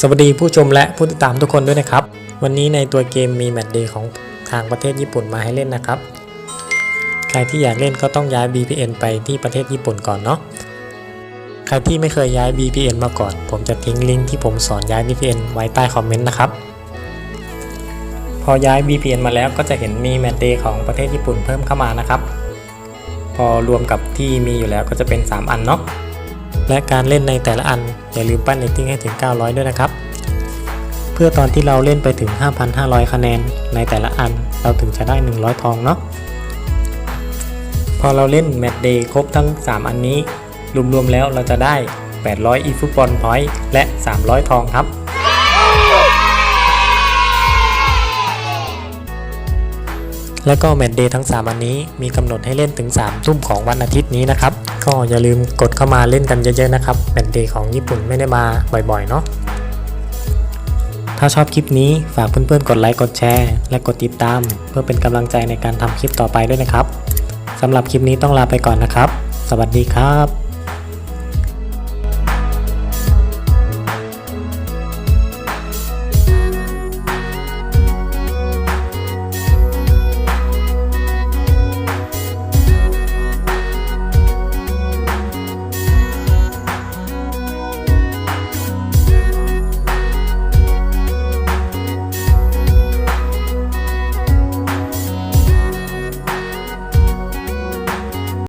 สวัสดีผู้ชมและผู้ติดตามทุกคนด้วยนะครับ วันนี้ในตัวเกมมีแมตช์เดย์ของทางประเทศญี่ปุ่นมาให้เล่นนะครับ ใครที่อยากเล่นก็ต้องย้าย VPN ไปที่ประเทศญี่ปุ่นก่อนเนาะใครที่ไม่เคยย้าย VPN มาก่อน ผมจะทิ้งลิงก์ที่ผมสอนย้าย VPN ไว้ใต้คอมเมนต์นะครับ พอย้าย VPN มาแล้วก็จะเห็นมีแมตช์เดย์ของประเทศญี่ปุ่นเพิ่มเข้ามานะครับ พอรวมกับที่มีอยู่แล้วก็จะเป็น 3 อันเนาะ และการเล่นในแต่ละอัน อย่าลืมปั้นเรตติ้งให้ถึง 900 ด้วยนะครับ เพื่อตอนที่เราเล่นไปถึง 5,500 คะแนนในแต่ละอันเราถึงจะได้ 100 ทองเนาะพอเราเล่นแมตช์เดย์ครบทั้ง 3 อันนี้ รวมๆแล้วเราจะได้ 800 อีฟุตบอลพอยต์และ 300 ทองครับ และก็แมตช์เดย์ทั้ง 3 อันนี้มีกำหนดให้เล่นถึง 3 ทุ่มของวันอาทิตย์นี้นะครับ ก็อย่าลืมกดเข้ามาเล่นกันเยอะๆนะครับแมตช์เดย์ของญี่ปุ่นไม่ได้มาบ่อยๆเนาะถ้าชอบคลิปนี้ฝากเพื่อนๆกดไลค์กดแชร์และกดติดตาม เพื่อเป็นกำลังใจในการทำคลิปต่อไปด้วยนะครับสำหรับคลิปนี้ต้องลาไปก่อนนะครับ สวัสดีครับ